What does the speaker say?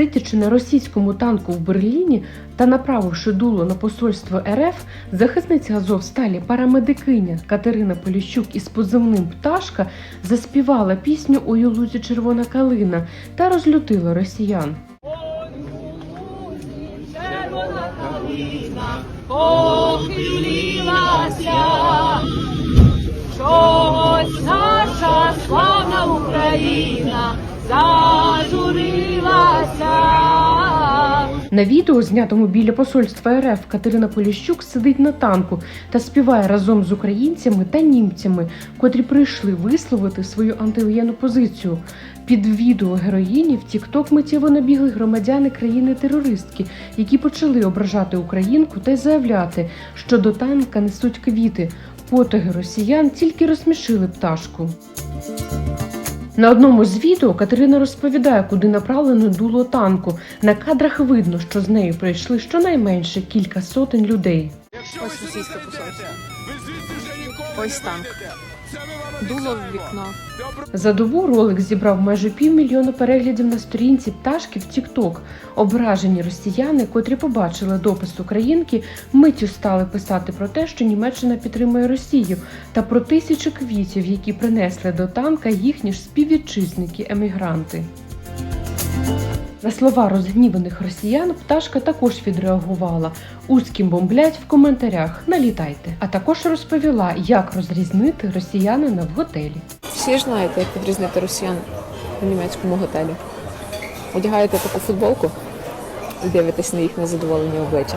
Сидячи на російському танку в Берліні та направивши дуло на посольство РФ, захисниця Азовсталі парамедикиня Катерина Поліщук із позивним Пташка заспівала пісню «Ой у лузі червона калина та розлютила росіян. калина похилилася, чогось наша славна Україна зажурилася. На відео, знятому біля посольства РФ, Катерина Поліщук сидить на танку та співає разом з українцями та німцями, котрі прийшли висловити свою антивоєнну позицію. Під відео героїні в Тікток миттєво набігли громадяни країни-терористки, які почали ображати українку та й заявляти, що до танка несуть квіти. Потяги росіян тільки розсмішили пташку. На одному з відео Катерина розповідає, куди направлено дуло танку. На кадрах видно, що з нею прийшли щонайменше кілька сотень людей. Ось російське посольство. Ось танк. Дуло в вікно. За добу ролик зібрав майже півмільйона переглядів на сторінці пташки в TikTok. Ображені росіяни, котрі побачили допис українки, миттю стали писати про те, що Німеччина підтримує Росію, та про тисячу квітів, які принесли до танка їхні ж співвітчизники-емігранти. На слова розгніваних росіян пташка також відреагувала. Узьким бомблять в коментарях налітайте. А також розповіла, як розрізнити росіянина в готелі. Всі знаєте, як відрізнити росіян у німецькому готелі. Одягаєте таку футболку і дивитесь на їх незадоволені обличчя.